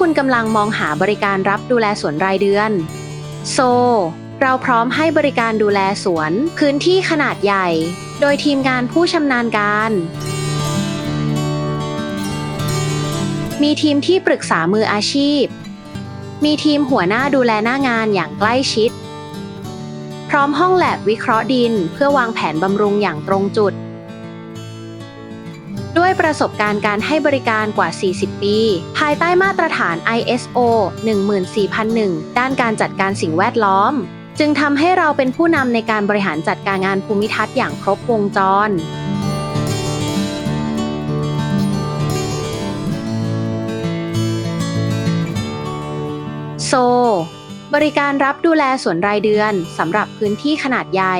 คุณกำลังมองหาบริการรับดูแลสวนรายเดือน โซ เราพร้อมให้บริการดูแลสวน พื้นที่ขนาดใหญ่ โดยทีมงานผู้ชำนาญการ มีทีมที่ปรึกษามืออาชีพ มีทีมหัวหน้าดูแลหน้างานอย่างใกล้ชิด พร้อมห้องแลบวิเคราะห์ดิน เพื่อวางแผนบำรุงอย่างตรงจุด ด้วยประสบการณ์การให้บริการกว่า 40 ปี ภายใต้มาตรฐาน ISO 14001 ด้านการจัดการสิ่งแวดล้อม จึงทำให้เราเป็นผู้นำในการบริหารจัดการงานภูมิทัศน์อย่างครบวงจรโซบริการรับดูแลสวนรายเดือนสำหรับพื้นที่ขนาดใหญ่